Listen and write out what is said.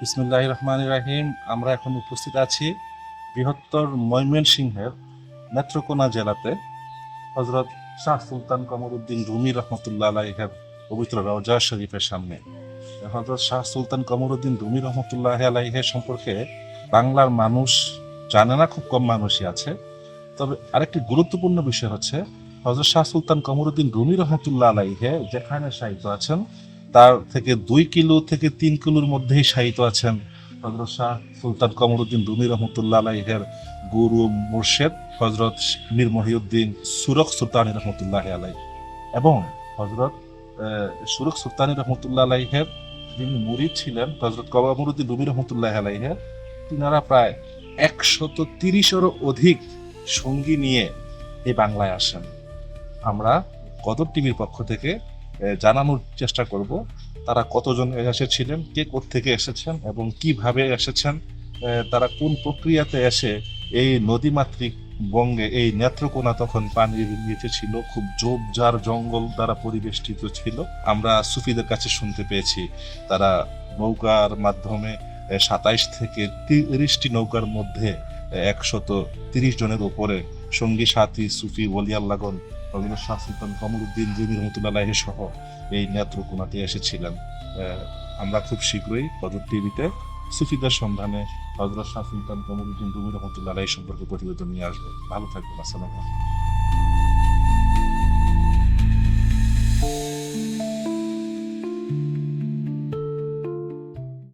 বিসমুল্লাহ রহমান রাহিম। আমরা এখন উপস্থিত আছি বৃহত্তর ময়মনসিংহের নেত্রকোনা জেলাতে। হজরত শাহ সুলতান কমরুদ্দিন রুমি রহমতুল্লাহ আলাইহের পবিত্র রওজা শরীফের সামনে। হজরত শাহ সুলতান কমরুদ্দিন রুমি রহমতুল্লাহ আলাইহের সম্পর্কে বাংলার মানুষ জানে না, খুব কম মানুষই আছে। তবে আরেকটি গুরুত্বপূর্ণ বিষয় হচ্ছে হজরত শাহ সুলতান কমরুদ্দিন রুমি রহমতুল্লাহ আলাইহে যেখানে সাহিত্য আছেন তার থেকে দুই কিলো থেকে তিন কিলোর মধ্যেই শায়িত আছেন হজরত শাহ সুলতান কমরুদ্দিন রুমি রহমতুল্লাহ আলাইহের গুরু মুর্শেদ হজরত মীর মহিউদ্দিন সুরক সুলতানি রহমতুল্লাহ আলাই এবং হজরত সুরক সুলতানি রহমতুল্লাহ আলাইহের যিনি মুরিদ ছিলেন হজরত কমরুদ্দিন রুমি রহমতুল্লাহ আলাইহের, তিনারা প্রায় একশত তিরিশেরও অধিক সঙ্গী নিয়ে এই বাংলায় আসেন। আমরা কদর টিভির পক্ষ থেকে জানানোর চেষ্টা করব তারা কতজন এসেছিলেন, কে থেকে এসেছেন এবং কীভাবে এসেছেন তারা কোন প্রক্রিয়াতে এসে এই নদীমাতৃক বঙ্গে এই নেত্রকোনা তখন পানির নিচে ছিল খুব জোবজার জঙ্গল দ্বারা পরিবেষ্টিত ছিল। আমরা সুফিদের কাছে শুনতে পেয়েছি, তারা নৌকার মাধ্যমে সাতাইশ থেকে তিরিশটি নৌকার মধ্যে একশত তিরিশ জনের উপরে সঙ্গী, সাথী, সুফি ওলিয়াল্লাগন রবীন্দ্র শাহ সুলতান কমরুদ্দিন জিমি রহমতুল্লাহ সহ এই নেত্রকোনাতে এসেছিলেন। আমরা খুব শীঘ্রই হজরত টিভিতে সুফিদের সন্ধানে হজরত শাহ সুলতান কমরুদ্দিন রুমি রহমতুল্লাহ সম্পর্কে প্রতিবেদন নিয়ে আসব। ভালো থাকবেন, আসসালাম